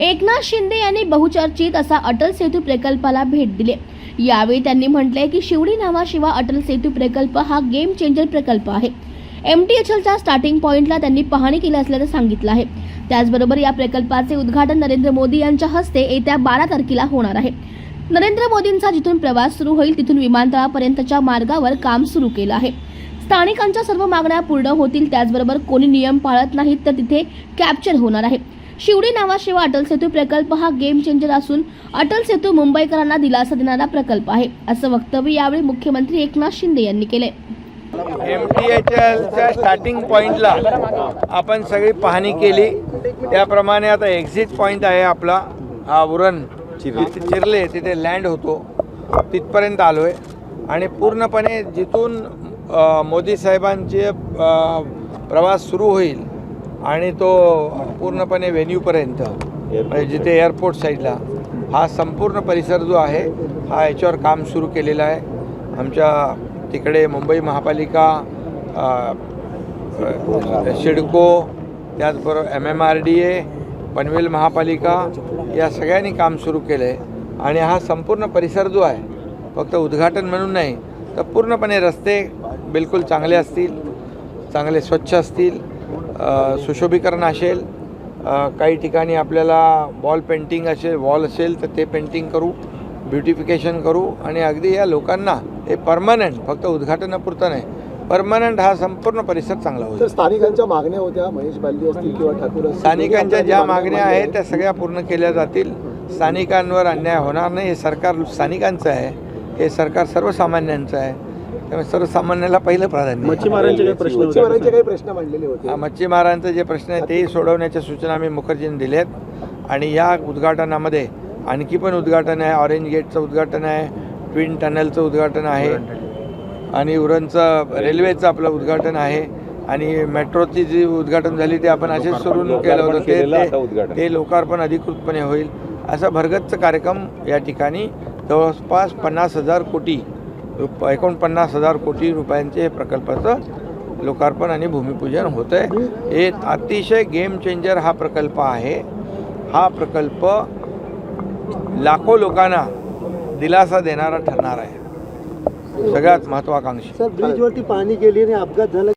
एकनाथ शिंदे यांनी बहुचर्चित असा अटल सेतू प्रकल्पाला भेट दिली. यावेळी त्यांनी म्हटले की शिवडी नावाशिवाय अटल सेतू प्रकल्प हा गेम चेंजर प्रकल्प आहे. एम टी एच एलच्या स्टार्टिंग पॉईंटला त्यांनी पाहणी केली असल्याचं सांगितलं आहे. त्याचबरोबर या प्रकल्पाचे उद्घाटन नरेंद्र मोदी यांच्या हस्ते येत्या बारा तारखेला होणार आहे. नरेंद्र मोदींचा जिथून प्रवास सुरू होईल तिथून विमानतळापर्यंतच्या मार्गावर काम सुरू केलं आहे. स्थानिकांच्या सर्व मागण्या पूर्ण होतील त्याचबरोबर कोणी नियम पाळत नाहीत तर तिथे कॅप्चर होणार आहे. शिवडी नावाशिवाय अटल सेतू प्रकल्प हा गेम चेंजर असून अटल सेतू मुंबईकरांना दिलासा देणारा प्रकल्प आहे असं वक्तव्य यावेळी मुख्यमंत्री एकनाथ शिंदे यांनी केले एम टी एच एलच्या स्टार्टिंग पॉईंटला आपण सगळी पाहणी केली. त्याप्रमाणे आता एक्झिट पॉईंट आहे आपला. हा उरण चिरले. तिथे लँड होतो. तिथपर्यंत आलो आहे आणि पूर्णपणे जिथून मोदी साहेबांचे प्रवास सुरू होईल आणि तो पूर्णपणे व्हेन्यूपर्यंत म्हणजे जिथे एअरपोर्ट साईडला हा संपूर्ण परिसर जो आहे हा याच्यावर काम सुरू केलेला आहे. आमच्या तिकडे मुंबई महापालिका सिडको त्याचबरोबर M M R D A Panvel महापालिका या सगळ्यांनी काम सुरू केलं आहे आणि हा संपूर्ण परिसर जो आहे फक्त उद्घाटन म्हणून नाही तर पूर्णपणे रस्ते बिलकुल चांगले असतील चांगले स्वच्छ असतील सुशोभीकरण असेल काही ठिकाणी आपल्याला वॉल पेंटिंग असेल वॉल असेल तर ते पेंटिंग करू ब्युटिफिकेशन करू आणि अगदी या लोकांना हे परमनंट फक्त उद्घाटनापुरतं नाही परमनंट हा संपूर्ण परिसर चांगला होईल. तर स्थानिकांच्या मागण्या होत्या महेश बालदी असतील किंवा ठाकूर असतील स्थानिकांच्या ज्या मागण्या आहेत. त्या सगळ्या पूर्ण केल्या जातील. स्थानिकांवर अन्याय होणार नाही हे सरकार स्थानिकांचं आहे हे सरकार सर्वसामान्यांचं आहे. त्यामुळे सर्वसामान्याला पहिलं प्राधान्य. आहे. मच्छीमारांचे काही प्रश्न मच्छीमारांचे काही प्रश्न मांडलेले होते. मच्छीमारांचे जे प्रश्न आहेत तेही सोडवण्याच्या सूचना आम्ही मुखर्जींनी दिल्या आहेत आणि या उद्घाटनामध्ये आणखी पण उद्घाटन आहे. ऑरेंज गेटचं उद्घाटन आहे. ट्विन टनलचं उद्घाटन आहे. आणि उरणचं रेल्वेचं आपलं उद्घाटन आहे. आणि मेट्रोची जी उद्घाटन झाली ते आपण असेच सुरू केलं होतं. ते- ते ते लोकार्पण अधिकृतपणे होईल. असा भरगच्च कार्यक्रम या ठिकाणी जवळपास पन्नास हजार कोटी एकोणपन्नास हजार कोटी रुपयांचे प्रकल्पाचं लोकार्पण आणि भूमिपूजन होतं आहे हे अतिशय गेम चेंजर हा प्रकल्प आहे. हा प्रकल्प लाखो लोकांना दिलासा देणारा ठरणार आहे. सगळ्यात महत्त्वाकांक्षी सर ब्रिजवरती पाणी गेली आणि अपघात झाला.